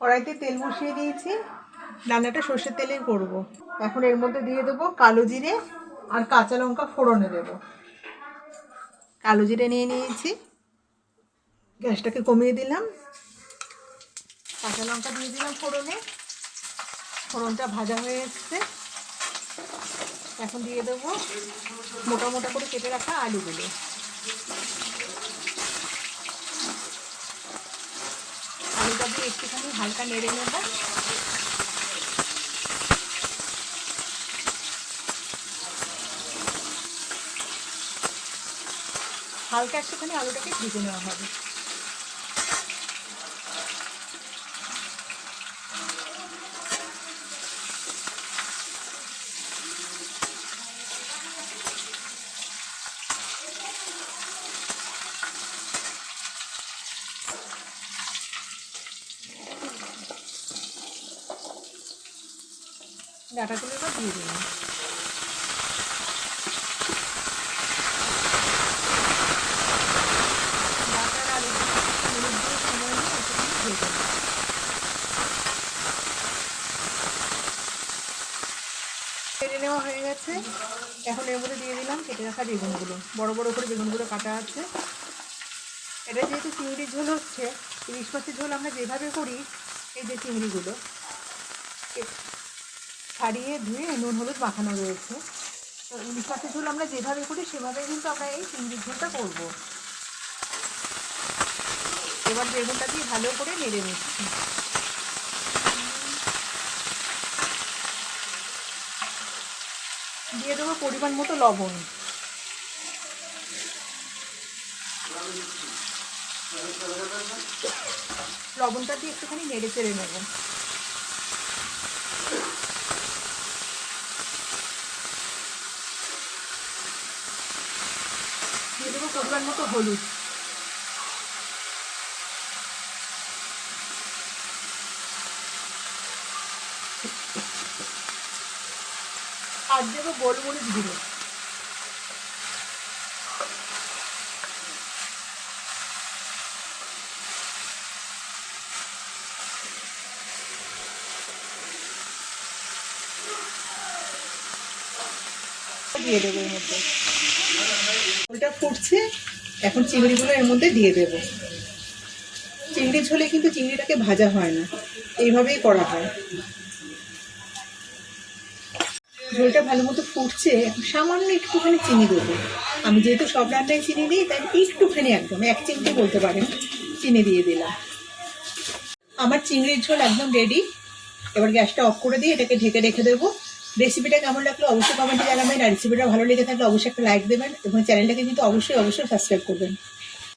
কড়াইতে তেল বসিয়ে দিয়েছি। রান্নাটা সর্ষের তেলেই করব। এখন এর মধ্যে দিয়ে দেবো কালো জিরে আর কাঁচা লঙ্কা ফোড়নে দেবো। কালো জিরে নিয়ে নিয়েছি। গ্যাসটাকে কমিয়ে দিলাম। কাঁচা লঙ্কা দিয়ে দিলাম ফোড়নে। ফোড়নটা ভাজা হয়ে এসছে। এখন দিয়ে দেবো মোটা মোটা করে কেটে রাখা আলুগুলো। আলুটা দিয়ে একটুখানি হালকা নেড়ে নেব। হালকা একটুখানি আলুটাকে ভেজে নেওয়া হবে। ডাটাগুলো এবার দিয়ে দিলাম। কেটে নেওয়া হয়ে গেছে। এখন এর মধ্যে দিয়ে দিলাম কেটে রাখা বেগুনগুলো। বড় বড় করে বেগুনগুলো কাটা আছে। এটা যেহেতু চিংড়ির ঝোল হচ্ছে, ইলিশ মাছের ঝোল আমরা যেভাবে করি, এই যে চিংড়িগুলো ছাড়িয়ে ধুয়ে নুন, হলুদ মাখানো রয়েছে। তো ইলিশ মাছের ঝোল আমরা যেভাবে করি, সেভাবেই কিন্তু আমরা এই চিংড়ির ঝোলটা করব। এবার বেগুনটা দিয়ে ভালো করে নেড়ে নিচ্ছি। দিয়ে দেবো পরিমাণ মতো লবণ। লবণটা দিয়ে একটুখানি নেড়ে চেড়ে নেব। দেবো পরিমাণ মতো হলুদ। আর দেবো গোলমরিচ গুঁড়ো। দিয়ে দেবো এর মধ্যে। ওটা ফুটছে, এখন চিংড়িগুলো এর মধ্যে দিয়ে দেবো। চিংড়ি ঝোলে কিন্তু চিংড়িটাকে ভাজা হয় না, এইভাবেই করা হয়। ঝোলটা ভালো মতো ফুটছে সামান্য একটুখানি চিনি দেবো। আমি যেহেতু সব রান্নায় চিনি দিই তাই একটুখানি একদম, এক চিমটি বলতে পারেন, চিনি দিয়ে দিলাম। আমার চিংড়ির ঝোল একদম রেডি এবার গ্যাসটা অফ করে দিয়ে এটাকে ঢেকে রেখে দেবো। রেসিপিটা কেমন লাগল অবশ্যই কমেন্টে জানাবেন। আর রেসিপিটা ভালো লেগে থাকলে অবশ্যই একটা লাইক দেবেন এবং চ্যানেলটাকে কিন্তু অবশ্যই অবশ্যই সাবস্ক্রাইব করবেন।